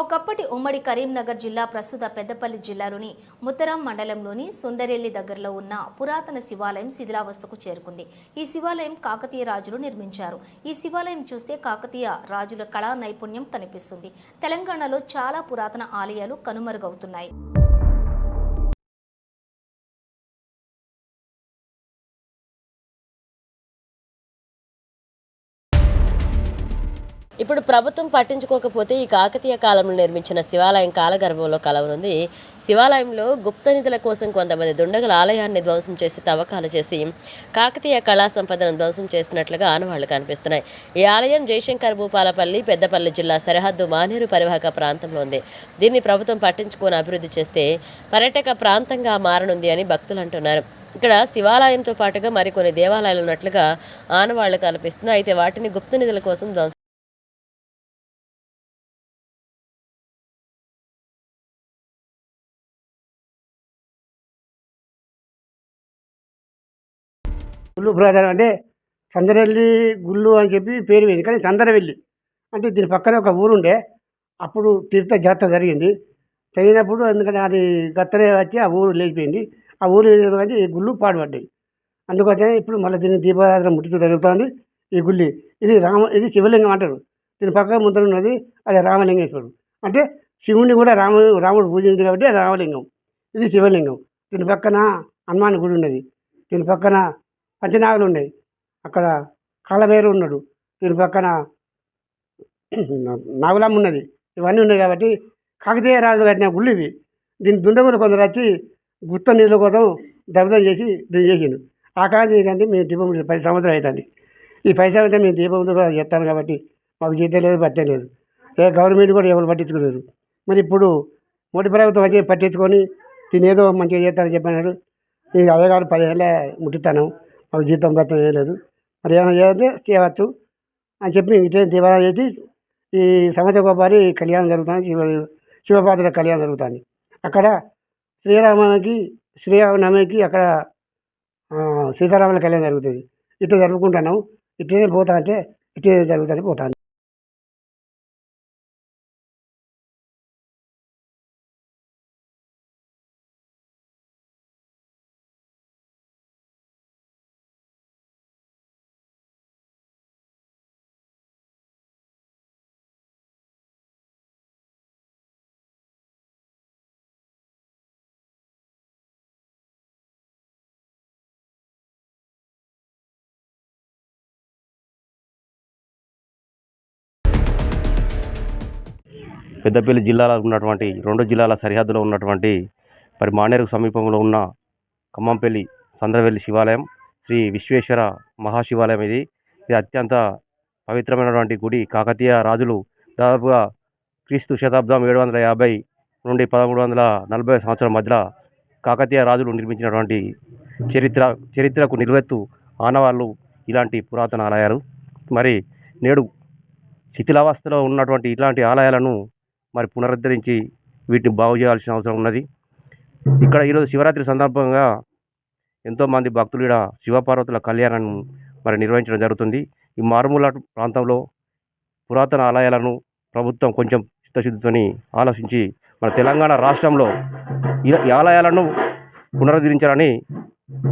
ఒకప్పటి ఉమ్మడి కరీంనగర్ జిల్లా ప్రస్తుత పెద్దపల్లి జిల్లాలోని ముత్తరాం మండలంలోని సుందరెల్లి దగ్గరలో ఉన్న పురాతన శివాలయం శిథిలావస్థకు చేరుకుంది. ఈ శివాలయం కాకతీయ రాజులు నిర్మించారు. ఈ శివాలయం చూస్తే కాకతీయ రాజుల కళా నైపుణ్యం కనిపిస్తుంది. తెలంగాణలో చాలా పురాతన ఆలయాలు కనుమరుగవుతున్నాయి. ఇప్పుడు ప్రభుత్వం పట్టించుకోకపోతే ఈ కాకతీయ కాలంలో నిర్మించిన శివాలయం కాలగర్భంలో కలవనుంది. శివాలయంలో గుప్త నిధుల కోసం కొంతమంది దుండగల ఆలయాన్ని ధ్వంసం చేసి తవ్వకాలు చేసి కాకతీయ కళా సంపదను ధ్వంసం చేసినట్లుగా ఆనవాళ్ళు కనిపిస్తున్నాయి. ఈ ఆలయం జయశంకర్ భూపాలపల్లి పెద్దపల్లి జిల్లా సరిహద్దు మానేరు పరివాహక ప్రాంతంలో ఉంది. దీన్ని ప్రభుత్వం పట్టించుకొని అభివృద్ధి చేస్తే పర్యాటక ప్రాంతంగా మారనుంది అని భక్తులు అంటున్నారు. ఇక్కడ శివాలయంతో పాటుగా మరికొన్ని దేవాలయాలు ఉన్నట్లుగా ఆనవాళ్ళు కనిపిస్తున్నాయి. అయితే వాటిని గుప్త నిధుల కోసం గుళ్ళు బ్రదర్ అంటే చంద్రవెల్లి గుళ్ళు అని చెప్పి పేరు పోయింది కానీ చందరవెల్లి అంటే దీని పక్కనే ఒక ఊరు ఉండే అప్పుడు తీర్థ జాతర జరిగింది. జరిగినప్పుడు ఎందుకంటే అది గత్తనే వచ్చి ఆ ఊరు లేచిపోయింది. ఆ ఊరు కానీ ఈ గుళ్ళు పాడుపడ్డాయి. అందుకోసమే ఇప్పుడు మళ్ళీ దీన్ని దీపారాధన ముట్టితో జరుగుతుంది ఈ గుళ్ళి. ఇది రామ ఇది శివలింగం అంటారు. దీని పక్కన ముందర ఉన్నది అది రామలింగేశ్వరుడు. అంటే శివుని కూడా రాముడు రాముడు పూజించింది కాబట్టి అది రామలింగం. ఇది శివలింగం. దీని పక్కన హనుమాన్ గుడి ఉన్నది. దీని పక్కన పంచనాగులు ఉన్నాయి. అక్కడ కాలభైరు ఉన్నాడు. దీని పక్కన నాగులమ్మ ఉన్నది. ఇవన్నీ ఉన్నాయి కాబట్టి కాకతీయ రాజు కట్టిన గుళ్ళు ఇవి. దీని దుండగులు కొందరు వచ్చి గుత్త నీళ్ళ కోసం దగ్ధం చేసి దీన్ని చేసిండు ఆ కాలం ఏంటంటే మేము దీపం పది సంవత్సరాలు అవుతుంది. ఈ పది సంవత్సరం మేము దీపం చేస్తాను కాబట్టి మాకు జీతం లేదు పట్టే లేదు. ఏ గవర్నమెంట్ కూడా ఎవరు పట్టించుకోలేదు. మరి ఇప్పుడు మోడీ ప్రభుత్వం వచ్చి పట్టించుకొని దీని ఏదో మంచిగా చేస్తారని చెప్పినారు ఈ అయ్యగారు పదిహేళ్ళ ముట్టిస్తాను మాకు జీతం గట్రా చేయలేదు. మరి ఏమైనా చేయాలంటే చేయవచ్చు. అని చెప్పి ఇటే దివాళా చేసి ఈ సంవత్సరం ఒకసారి కళ్యాణం జరుగుతుంది. శివ శివపాత్ర కళ్యాణం జరుగుతుంది. అక్కడ శ్రీరామకి శ్రీరామనవమికి అక్కడ సీతారాముల కళ్యాణం జరుగుతుంది. ఇట్లా జరుపుకుంటున్నాం ఇట్లనే పోతా అంటే ఇట్లనే జరుగుతుంది పోతాను పెద్దపల్లి జిల్లాలో ఉన్నటువంటి రెండు జిల్లాల సరిహద్దులో ఉన్నటువంటి మరి మానేరు సమీపంలో ఉన్న ఖమ్మంపల్లి సంద్రవెల్లి శివాలయం శ్రీ విశ్వేశ్వర మహాశివాలయం ఇది. ఇది అత్యంత పవిత్రమైనటువంటి గుడి. కాకతీయ రాజులు దాదాపుగా క్రీస్తు శతాబ్దం ఏడు వందల యాభై నుండి పదమూడు వందల నలభై సంవత్సరం మధ్యలో కాకతీయ రాజులు నిర్మించినటువంటి చరిత్ర చరిత్రకు నిలువెత్తు ఆనవాళ్ళు ఇలాంటి పురాతన ఆలయాలు. మరి నేడు శిథిలావస్థలో ఉన్నటువంటి ఇలాంటి ఆలయాలను మరి పునరుద్ధరించి వీటిని బాగు చేయాల్సిన అవసరం ఉన్నది. ఇక్కడ ఈరోజు శివరాత్రి సందర్భంగా ఎంతోమంది భక్తులు ఇక్కడ శివపార్వతుల కళ్యాణం మరి నిర్వహించడం జరుగుతుంది. ఈ మారుమూల ప్రాంతంలో పురాతన ఆలయాలను ప్రభుత్వం కొంచెం చిత్తశుద్ధితోని ఆలోచించి మన తెలంగాణ రాష్ట్రంలో ఈ ఈ ఆలయాలను పునరుద్ధరించాలని